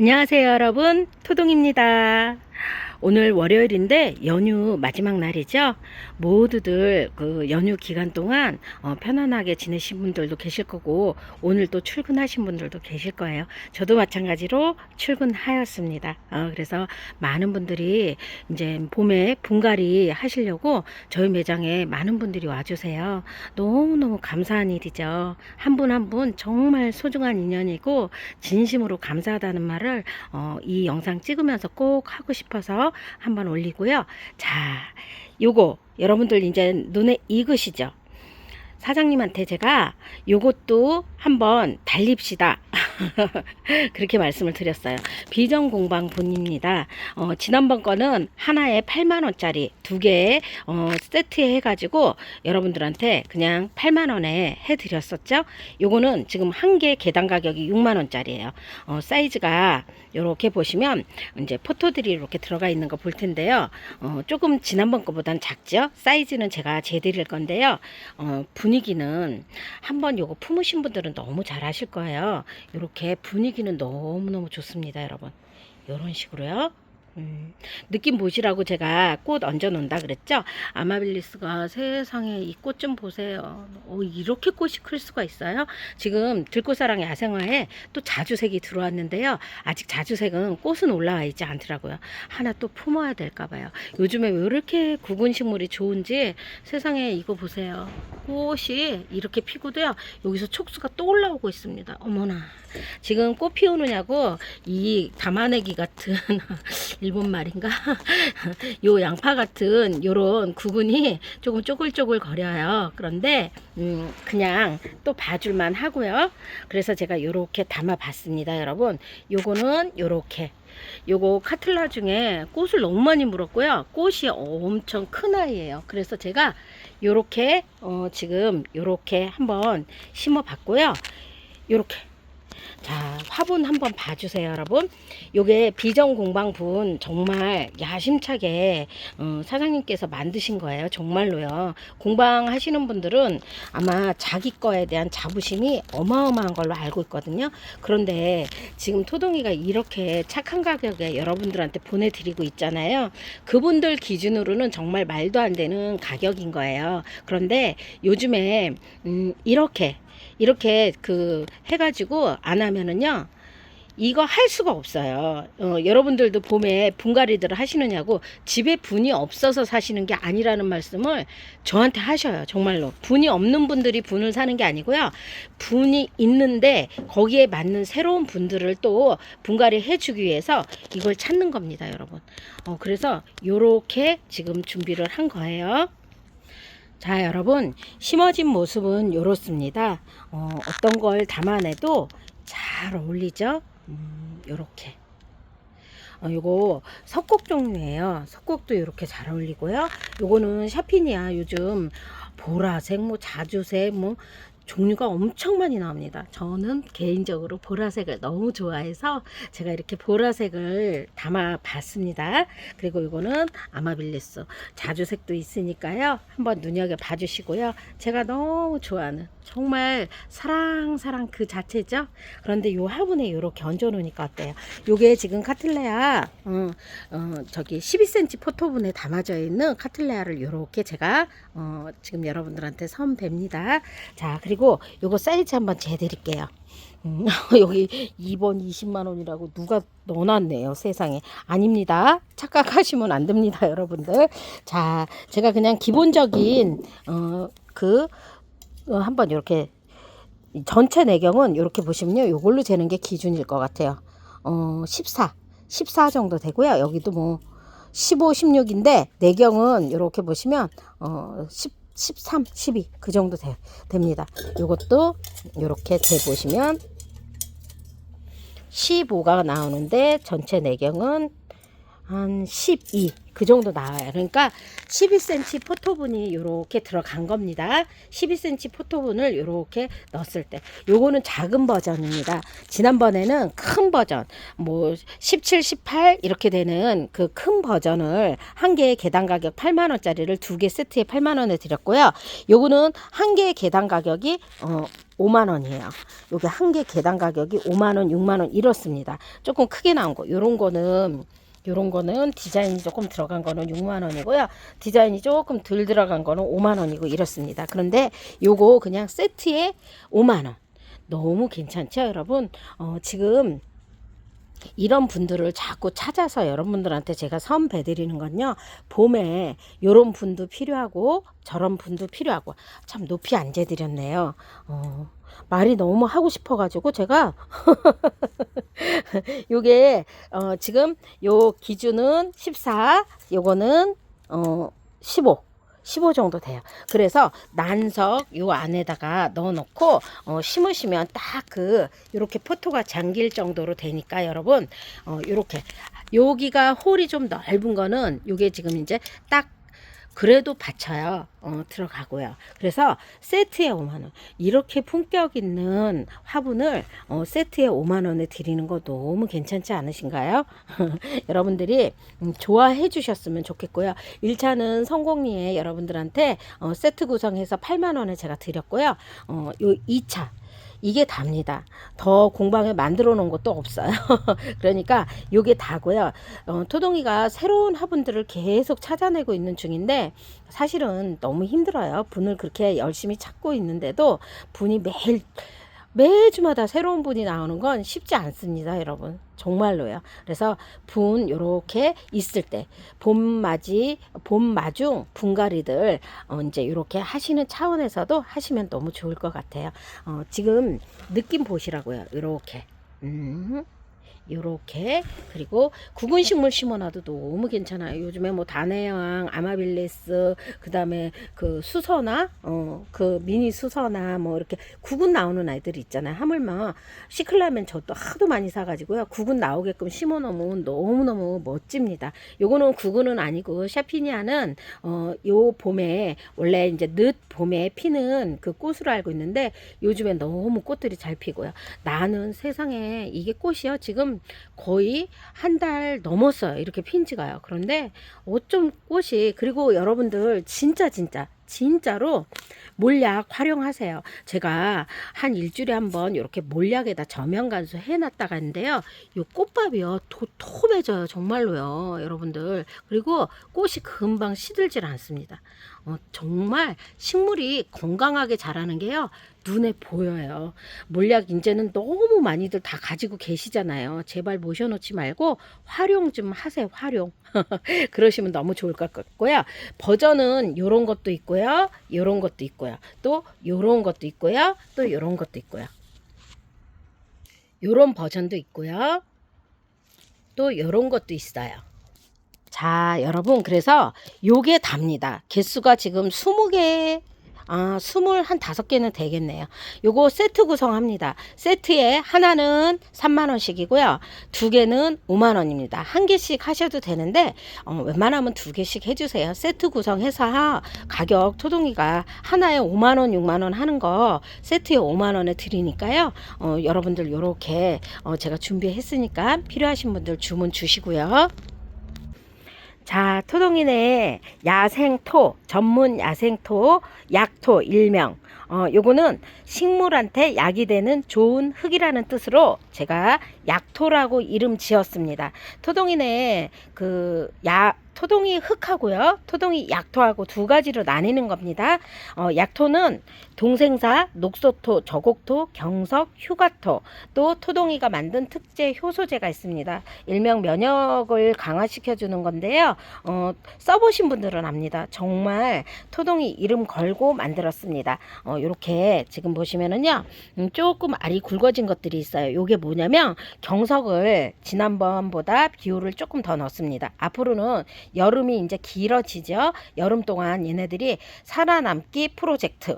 안녕하세요 여러분. 토동입니다 오늘 월요일인데 연휴 마지막 날이죠? 모두들 그 연휴 기간 동안 어, 편안하게 지내신 분들도 계실 거고 오늘 또 출근하신 분들도 계실 거예요. 저도 마찬가지로 출근하였습니다. 어, 그래서 많은 분들이 이제 봄에 분갈이 하시려고 저희 매장에 많은 분들이 와주세요. 너무너무 감사한 일이죠. 한 분 한 분 정말 소중한 인연이고 진심으로 감사하다는 말을 어, 이 영상 찍으면서 꼭 하고 싶어서 한번 올리고요. 자, 요거 여러분들 이제 눈에 익으시죠? 사장님한테 제가 요것도 한번 달립시다. 그렇게 말씀을 드렸어요. 비전공방분입니다. 어, 지난번 거는 하나에 8만원짜리 두 개에 어, 세트 해가지고 여러분들한테 그냥 8만원에 해드렸었죠. 요거는 지금 한 개 개당 가격이 6만원짜리예요. 어, 사이즈가 요렇게 보시면 이제 포토들이 이렇게 들어가 있는 거 볼 텐데요. 어, 조금 지난번 거보단 작죠? 사이즈는 제가 재드릴 건데요. 어, 분 위기는 한번 요거 품으신 분들은 너무 잘 하실 거예요. 이렇게 분위기는 너무너무 좋습니다, 여러분. 이런 식으로요. 음, 느낌 보시라고 제가 꽃 얹어 놓는다 그랬죠? 아마빌리스가 세상에 이 꽃 좀 보세요. 어, 이렇게 꽃이 클 수가 있어요? 지금 들꽃사랑 야생화에 또 자주색이 들어왔는데요. 아직 자주색은 꽃은 올라와 있지 않더라고요. 하나 또 품어야 될까 봐요. 요즘에 왜 이렇게 구근 식물이 좋은지 세상에 이거 보세요. 꽃이 이렇게 피고도요. 여기서 촉수가 또 올라오고 있습니다. 어머나. 지금 꽃 피우느냐고 이 담아내기 같은 일본 말인가? 요 양파 같은 요런 구근이 조금 쪼글쪼글 거려요. 그런데 음 그냥 또 봐줄만 하고요. 그래서 제가 요렇게 담아 봤습니다, 여러분. 요거는 요렇게 요거 카틀라 중에 꽃을 너무 많이 물었고요. 꽃이 엄청 큰 아이예요. 그래서 제가 요렇게 어 지금 요렇게 한번 심어 봤고요. 요렇게 자, 화분 한번 봐주세요, 여러분. 요게 비전 공방분 정말 야심차게 어, 사장님께서 만드신 거예요. 정말로요. 공방 하시는 분들은 아마 자기 거에 대한 자부심이 어마어마한 걸로 알고 있거든요. 그런데 지금 토동이가 이렇게 착한 가격에 여러분들한테 보내드리고 있잖아요. 그분들 기준으로는 정말 말도 안 되는 가격인 거예요. 그런데 요즘에 음, 이렇게 이렇게 그 해가지고 안 하면은요 이거 할 수가 없어요. 어, 여러분들도 봄에 분갈이들을 하시느냐고 집에 분이 없어서 사시는 게 아니라는 말씀을 저한테 하셔요. 정말로 분이 없는 분들이 분을 사는 게 아니고요. 분이 있는데 거기에 맞는 새로운 분들을 또 분갈이 해주기 위해서 이걸 찾는 겁니다, 여러분. 어, 그래서 요렇게 지금 준비를 한 거예요. 자, 여러분, 심어진 모습은 이렇습니다. 어, 어떤 걸 담아내도 잘 어울리죠? 음, 요렇게. 어, 요거 석곡 종류예요. 석곡도 이렇게 잘 어울리고요. 요거는 샤피니아 요즘 보라색, 뭐 자주색, 뭐 종류가 엄청 많이 나옵니다. 저는 개인적으로 보라색을 너무 좋아해서 제가 이렇게 보라색을 담아 봤습니다. 그리고 이거는 아마빌리스 자주색도 있으니까요. 한번 눈여겨 봐주시고요. 제가 너무 좋아하는 정말 사랑 사랑 그 자체죠. 그런데 요 화분에 이렇게 얹어 놓으니까 어때요? 요게 지금 카틀레아 어, 어, 저기 12cm 포토분에 담아져 있는 카틀레아를 이렇게 제가 어, 지금 여러분들한테 선뵙니다. 자 그리고 요거 사이즈 한번 재드릴게요. 음, 여기 2번 20만 원이라고 누가 넣어놨네요 세상에. 아닙니다. 착각하시면 안 됩니다 여러분들. 자 제가 그냥 기본적인 어 그 어, 한번 이렇게 전체 내경은 이렇게 보시면요 요걸로 재는 게 기준일 것 같아요. 어 14, 14 정도 되고요. 여기도 뭐 15, 16인데 내경은 이렇게 보시면 어 10, 13, 12 그 정도 되, 됩니다. 요것도 이렇게 재 보시면 15가 나오는데 전체 내경은 한 12. 그 정도 나와요. 그러니까 12cm 포토분이 이렇게 들어간 겁니다. 12cm 포토분을 이렇게 넣었을 때. 요거는 작은 버전입니다. 지난번에는 큰 버전, 뭐 17, 18 이렇게 되는 그 큰 버전을 한 개의 개당 가격 8만 원짜리를 두 개 세트에 8만 원에 드렸고요. 요거는 한 개의 개당 가격이 어 5만 원이에요. 요게 한 개 개당 가격이 5만 원, 6만 원 이렇습니다. 조금 크게 나온 거. 요런 거는 요런 거는 디자인이 조금 들어간 거는 6만 원이고요. 디자인이 조금 덜 들어간 거는 5만 원이고 이렇습니다. 그런데 요거 그냥 세트에 5만 원. 너무 괜찮죠, 여러분? 어, 지금 이런 분들을 자꾸 찾아서 여러분들한테 제가 선배 드리는 건요. 봄에 요런 분도 필요하고 저런 분도 필요하고 참 높이 앉아 드렸네요. 어, 말이 너무 하고 싶어 가지고 제가 요게 어, 지금 요 기준은 14, 요거는 어, 15. 15 정도 돼요. 그래서 난석 요 안에다가 넣어 놓고 어, 심으시면 딱그 요렇게 포토가 잠길 정도로 되니까 여러분 어, 요렇게 여기가 홀이 좀 넓은 거는 요게 지금 이제 딱 그래도 받쳐요. 어, 들어가고요. 그래서 세트에 5만원. 이렇게 품격 있는 화분을 어, 세트에 5만원에 드리는 거 너무 괜찮지 않으신가요? 여러분들이 음, 좋아해 주셨으면 좋겠고요. 1차는 성공리에 여러분들한테 어, 세트 구성해서 8만원에 제가 드렸고요. 어, 요 2차. 이게 답니다. 더 공방에 만들어 놓은 것도 없어요. 그러니까 요게 다고요. 어, 토동이가 새로운 화분들을 계속 찾아내고 있는 중인데 사실은 너무 힘들어요. 분을 그렇게 열심히 찾고 있는데도 분이 매일 매주마다 새로운 분이 나오는 건 쉽지 않습니다, 여러분. 정말로요. 그래서 분 요렇게 있을 때 봄맞이, 봄마중 분갈이들 어, 이제 요렇게 하시는 차원에서도 하시면 너무 좋을 것 같아요. 어, 지금 느낌 보시라고요. 요렇게. 음. 요렇게 그리고 구근 식물 심어놔도 너무 괜찮아요. 요즘에 뭐 다네왕, 아마빌레스, 그다음에 그 수서나 어 그 미니 수서나 뭐 이렇게 구근 나오는 아이들이 있잖아요. 하물며 시클라멘 저도 하도 많이 사가지고요. 구근 나오게끔 심어놓으면 너무 너무 멋집니다. 요거는 구근은 아니고 샤피니아는 어요 봄에 원래 이제 늦 봄에 피는 그 꽃으로 알고 있는데 요즘에 너무 꽃들이 잘 피고요. 나는 세상에 이게 꽃이요 지금 거의 한 달 넘었어요. 이렇게 핀 지가요. 그런데 어쩜 꽃이 그리고 여러분들 진짜 진짜 진짜로 몰약 활용하세요. 제가 한 일주일에 한 번 이렇게 몰약에다 저면 간수 해놨다가 했는데요. 이 꽃밥이요. 도톰해져요. 정말로요. 여러분들. 그리고 꽃이 금방 시들질 않습니다. 어, 정말 식물이 건강하게 자라는 게요. 눈에 보여요. 몰약 이제는 너무 많이들 다 가지고 계시잖아요. 제발 모셔놓지 말고 활용 좀 하세요. 활용. 그러시면 너무 좋을 것 같고요. 버전은 요런 것도 있고요. 요런 것도 있고요. 또 요런 것도 있고요. 또 요런 것도 있고요. 요런 버전도 있고요. 또 요런 것도 있어요. 자, 여러분, 그래서 요게 답니다. 개수가 지금 20개, 아, 20, 한 5개는 되겠네요. 요거 세트 구성합니다. 세트에 하나는 3만원씩이고요. 두 개는 5만원입니다. 한 개씩 하셔도 되는데, 어, 웬만하면 두 개씩 해주세요. 세트 구성해서 가격 토동이가 하나에 5만원, 6만원 하는 거 세트에 5만원에 드리니까요. 어, 여러분들 요렇게 어, 제가 준비했으니까 필요하신 분들 주문 주시고요. 자, 토동이네 야생토, 전문 야생토, 약토 일명. 어, 요거는 식물한테 약이 되는 좋은 흙이라는 뜻으로 제가 약토라고 이름 지었습니다. 토동이네 그 야, 토동이 흙하고요. 토동이 약토하고 두 가지로 나뉘는 겁니다. 어, 약토는 동생사, 녹소토, 저곡토, 경석, 휴가토, 또 토동이가 만든 특제 효소제가 있습니다. 일명 면역을 강화시켜 주는 건데요. 어, 써보신 분들은 압니다. 정말 토동이 이름 걸고 만들었습니다. 어, 이렇게 지금 보시면은요, 음, 조금 알이 굵어진 것들이 있어요. 요게 뭐냐면 경석을 지난번보다 비율을 조금 더 넣습니다. 앞으로는 여름이 이제 길어지죠. 여름 동안 얘네들이 살아남기 프로젝트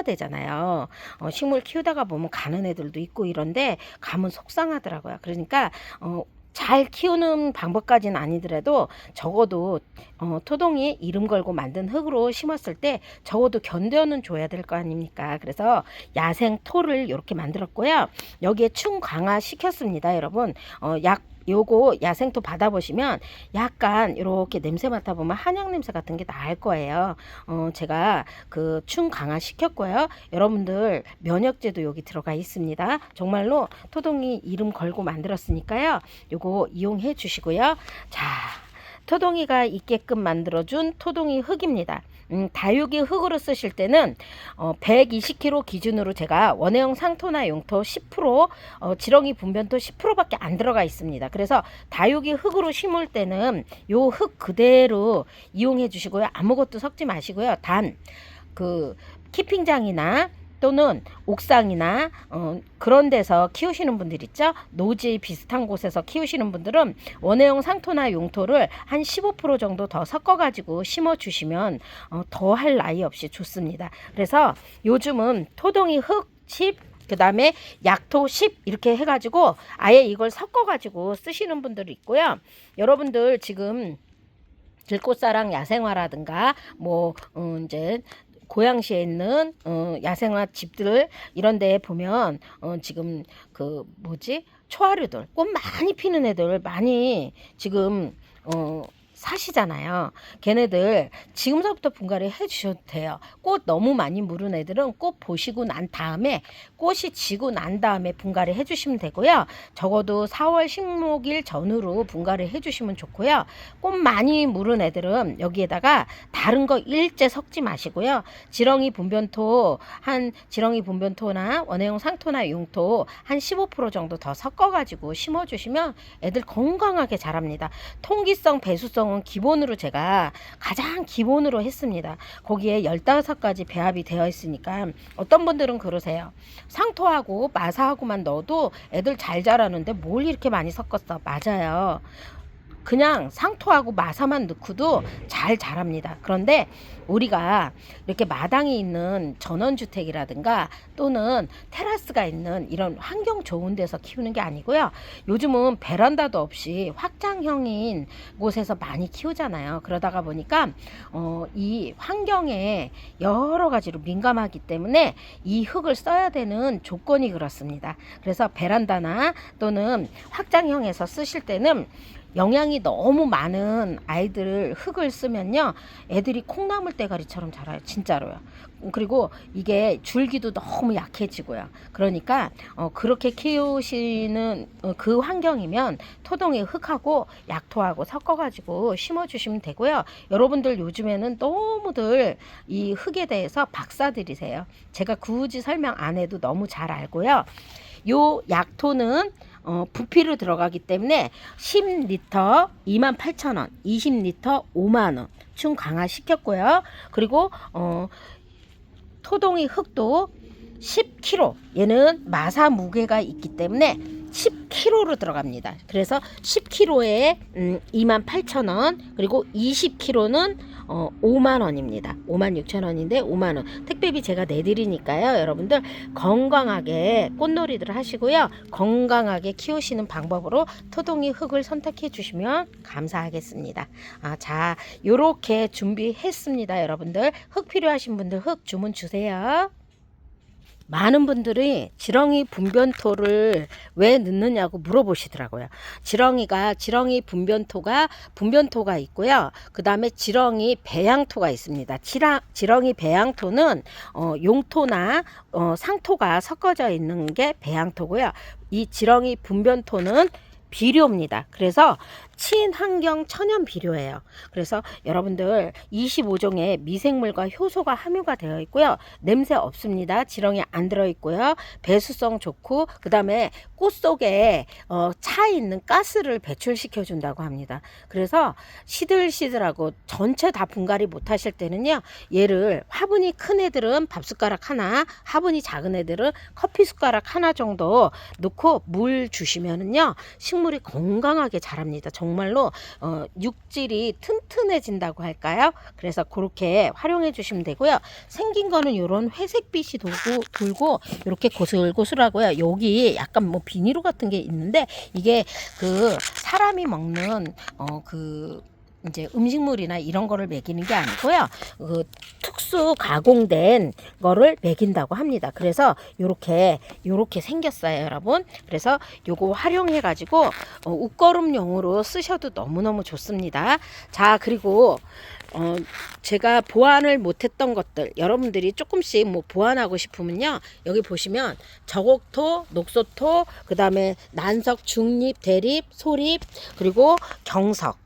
해야 되잖아요. 어, 식물 키우다가 보면 가는 애들도 있고 이런데 가면 속상하더라고요. 그러니까 어, 잘 키우는 방법까지는 아니더라도 적어도 어, 토동이 이름 걸고 만든 흙으로 심었을 때 적어도 견뎌는 줘야 될 거 아닙니까? 그래서 야생 토를 이렇게 만들었고요. 여기에 충 강화 시켰습니다, 여러분. 어, 약 요거 야생토 받아보시면 약간 이렇게 냄새 맡아보면 한약 냄새 같은 게날 거예요. 어, 제가 그 충 강화 시켰고요. 여러분들 면역제도 여기 들어가 있습니다. 정말로 토동이 이름 걸고 만들었으니까요. 요거 이용해 주시고요. 자, 토동이가 있게끔 만들어준 토동이 흙입니다. 음, 다육이 흙으로 쓰실 때는 어, 120kg 기준으로 제가 원해용 상토나 용토 10%, 어, 지렁이 분변토 10%밖에 안 들어가 있습니다. 그래서 다육이 흙으로 심을 때는 요 흙 그대로 이용해 주시고요. 아무것도 섞지 마시고요. 단 그 키핑장이나 또는 옥상이나 어, 그런 데서 키우시는 분들 있죠. 노지 비슷한 곳에서 키우시는 분들은 원해용 상토나 용토를 한 15% 정도 더 섞어 가지고 심어 주시면 어, 더할 나위 없이 좋습니다. 그래서 요즘은 토동이 흙, 칩, 그 다음에 약토 10 이렇게 해가지고 아예 이걸 섞어가지고 쓰시는 분들이 있고요. 여러분들 지금 들꽃사랑 야생화라든가 뭐 어, 이제 고양시에 있는 어, 야생화 집들 이런 데 보면 어, 지금 그 뭐지? 초하류들 꽃 많이 피는 애들 많이 지금 어, 사시잖아요. 걔네들 지금서부터 분갈이 해주셔도 돼요. 꽃 너무 많이 무른 애들은 꽃 보시고 난 다음에 꽃이 지고 난 다음에 분갈이 해주시면 되고요. 적어도 4월 16일 전후로 분갈이 해주시면 좋고요. 꽃 많이 무른 애들은 여기에다가 다른 거 일제 섞지 마시고요. 지렁이 분변토 한 지렁이 분변토나 원해용 상토나 용토 한 15% 정도 더 섞어가지고 심어주시면 애들 건강하게 자랍니다. 통기성, 배수성 은 기본으로 제가 가장 기본으로 했습니다. 거기에 15가지 배합이 되어 있으니까 어떤 분들은 그러세요. 상토하고 마사하고만 넣어도 애들 잘 자라는데 뭘 이렇게 많이 섞었어? 맞아요. 그냥 상토하고 마사만 넣고도 잘 자랍니다. 그런데 우리가 이렇게 마당이 있는 전원주택이라든가 또는 테라스가 있는 이런 환경 좋은 데서 키우는 게 아니고요. 요즘은 베란다도 없이 확장형인 곳에서 많이 키우잖아요. 그러다가 보니까 어, 이 환경에 여러 가지로 민감하기 때문에 이 흙을 써야 되는 조건이 그렇습니다. 그래서 베란다나 또는 확장형에서 쓰실 때는 영양이 너무 많은 아이들 흙을 쓰면요 애들이 콩나물 대가리처럼 자라요 진짜로요. 그리고 이게 줄기도 너무 약해지고요. 그러니까 어, 그렇게 키우시는 어, 그 환경이면 토동이 흙하고 약토하고 섞어가지고 심어주시면 되고요. 여러분들 요즘에는 너무들 이 흙에 대해서 박사들이세요. 제가 굳이 설명 안 해도 너무 잘 알고요. 요 약토는 어, 부피로 들어가기 때문에 10리터 28,000원, 20리터 5만원 총 강화시켰고요. 그리고 어, 토동이 흙도 10kg 얘는 마사 무게가 있기 때문에 10kg로 들어갑니다. 그래서 10kg에 음, 28,000원 그리고 20kg는 어, 5만 원입니다. 5만 6천 원인데 5만 원. 택배비 제가 내드리니까요. 여러분들 건강하게 꽃놀이들 하시고요. 건강하게 키우시는 방법으로 토동이 흙을 선택해 주시면 감사하겠습니다. 아, 자, 요렇게 준비했습니다. 여러분들 흙 필요하신 분들 흙 주문 주세요. 많은 분들이 지렁이 분변토를 왜 넣느냐고 물어보시더라고요. 지렁이가 지렁이 분변토가 분변토가 있고요. 그 다음에 지렁이 배양토가 있습니다. 지라, 지렁이 배양토는 어, 용토나 어, 상토가 섞어져 있는 게 배양토고요. 이 지렁이 분변토는 비료입니다. 그래서 친환경 천연 비료예요. 그래서 여러분들 25종의 미생물과 효소가 함유가 되어 있고요. 냄새 없습니다. 지렁이 안 들어 있고요. 배수성 좋고 그다음에 꽃 속에 어, 차 있는 가스를 배출시켜 준다고 합니다. 그래서 시들시들하고 전체 다 분갈이 못 하실 때는요. 얘를 화분이 큰 애들은 밥 숟가락 하나, 화분이 작은 애들은 커피 숟가락 하나 정도 넣고 물 주시면은요. 식물 음식물이 건강하게 자랍니다. 정 말로 어, 육질이 튼튼해진다고 할까요? 그래서 그렇게 활용해 주시면 되고요. 생긴 거는 이런 회색빛이 돌고, 돌고 이렇게 고슬고슬하고요. 여기 약간 뭐 비닐로 같은 게 있는데 이게 그 사람이 먹는 어, 그 이제 음식물이나 이런 거를 먹이는 게 아니고요. 그 특수 가공된 거를 먹인다고 합니다. 그래서 요렇게 요렇게 생겼어요, 여러분. 그래서 요거 활용해 가지고 어, 웃거름용으로 쓰셔도 너무너무 좋습니다. 자, 그리고 어, 제가 보완을 못했던 것들 여러분들이 조금씩 뭐 보완하고 싶으면요 여기 보시면 저곡토, 녹소토, 그 다음에 난석, 중립, 대립, 소립 그리고 경석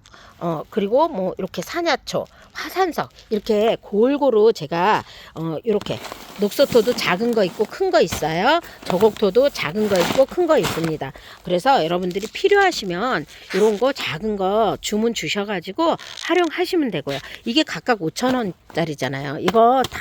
어 그리고 뭐 이렇게 산야초, 화산석 이렇게 골고루 제가 어 이렇게 녹소토도 작은 거 있고 큰 거 있어요. 저곡토도 작은 거 있고 큰 거 있습니다. 그래서 여러분들이 필요하시면 이런 거 작은 거 주문 주셔가지고 활용하시면 되고요. 이게 각각 5천 원짜리잖아요. 이거 다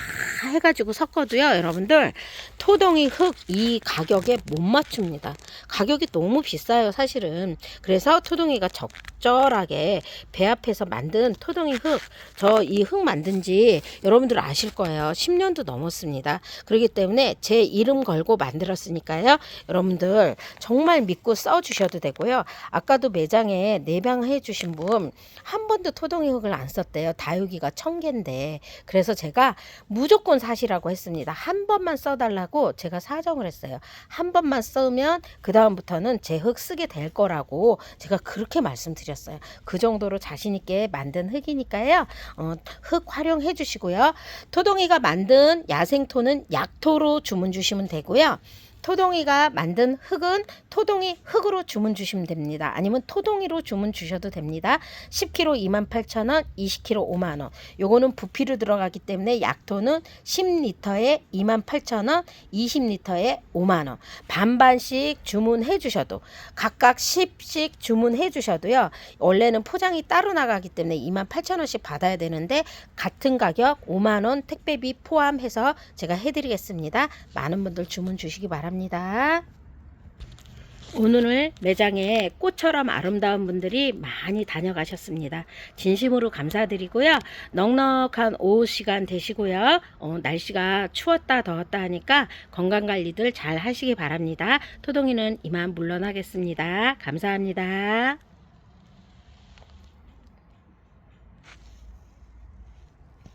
해가지고 섞어도요, 여러분들 토동이 흙 이 가격에 못 맞춥니다. 가격이 너무 비싸요, 사실은. 그래서 토동이가 적절하게 배 앞에서 만든 토동이 흙, 저 이 흙 만든 지 여러분들 아실 거예요. 10년도 넘었습니다. 그렇기 때문에 제 이름 걸고 만들었으니까요. 여러분들 정말 믿고 써주셔도 되고요. 아까도 매장에 내방해 주신 분 한 번도 토동이 흙을 안 썼대요. 다육이가 천 개인데. 그래서 제가 무조건 사시라고 했습니다. 한 번만 써달라고 제가 사정을 했어요. 한 번만 써면 그 다음부터는 제 흙 쓰게 될 거라고 제가 그렇게 말씀드렸어요. 그 정도로 자신 있게 만든 흙이니까요. 어, 흙 활용해 주시고요. 토동이가 만든 야생토는 약토로 주문 주시면 되고요. 토동이가 만든 흙은 토동이 흙으로 주문 주시면 됩니다. 아니면 토동이로 주문 주셔도 됩니다. 10kg 28,000원, 20kg 5만원. 요거는 부피로 들어가기 때문에 약토는 10리터에 28,000원, 20리터에 5만원. 반반씩 주문해 주셔도 각각 10씩 주문해 주셔도요. 원래는 포장이 따로 나가기 때문에 28,000원씩 받아야 되는데 같은 가격 5만원 택배비 포함해서 제가 해드리겠습니다. 많은 분들 주문 주시기 바랍 니다. 오늘 매장에 꽃처럼 아름다운 분들이 많이 다녀가셨습니다. 진심으로 감사드리고요. 넉넉한 오후 시간 되시고요. 어, 날씨가 추웠다 더웠다 하니까 건강 관리들 잘 하시기 바랍니다. 토동이는 이만 물러나겠습니다. 감사합니다.